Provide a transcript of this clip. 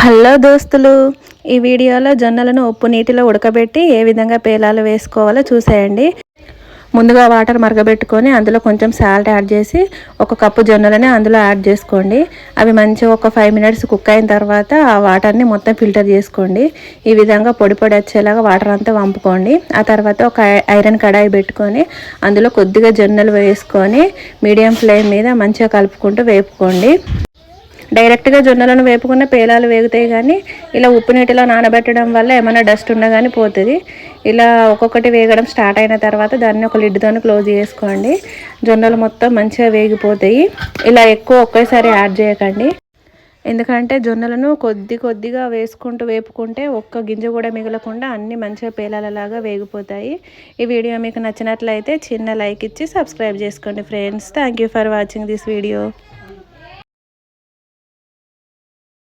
Hello దోస్తులు ఈ వీడియోలో జొన్నలను ఉప్పు నీటిలో ఉడకబెట్టి ఏ విధంగా పేలాలు వేసుకోవాలో చూసేయండి. ముందుగా వాటర్ మరగబెట్టుకొని అందులో కొంచెం సాల్ట్ యాడ్ చేసి ఒక కప్పు జొన్నలని అందులో యాడ్ చేసుకోండి. అవి మంచిగా ఒక ఫైవ్ మినిట్స్ కుక్ అయిన తర్వాత ఆ వాటర్ని మొత్తం ఫిల్టర్ చేసుకోండి. ఈ విధంగా పొడి పొడి వచ్చేలాగా వాటర్ అంతా వంపుకోండి. ఆ తర్వాత ఒక ఐరన్ కడాయి పెట్టుకొని అందులో కొద్దిగా జొన్నలు వేసుకొని మీడియం ఫ్లేమ్ మీద మంచిగా కలుపుకుంటూ వేపుకోండి. డైరెక్ట్గా జొన్నలను వేపుకున్న పేలాలు వేగుతాయి కానీ ఇలా ఉప్పు నీటిలో నానబెట్టడం వల్ల ఏమైనా డస్ట్ ఉన్నా కానీ పోతుంది. ఇలా ఒక్కొక్కటి వేగడం స్టార్ట్ అయిన తర్వాత దాన్ని ఒక లిడ్తో క్లోజ్ చేసుకోండి. జొన్నలు మొత్తం మంచిగా వేగిపోతాయి. ఇలా ఎక్కువ ఒకేసారి యాడ్ చేయకండి. ఎందుకంటే జొన్నలను కొద్ది కొద్దిగా వేసుకుంటూ వేపుకుంటే ఒక్క గింజ కూడా మిగలకుండా అన్నీ మంచిగా పేలాలలాగా వేగిపోతాయి. ఈ వీడియో మీకు నచ్చినట్లయితే చిన్న లైక్ ఇచ్చి సబ్స్క్రైబ్ చేసుకోండి friends. Thank for watching this video.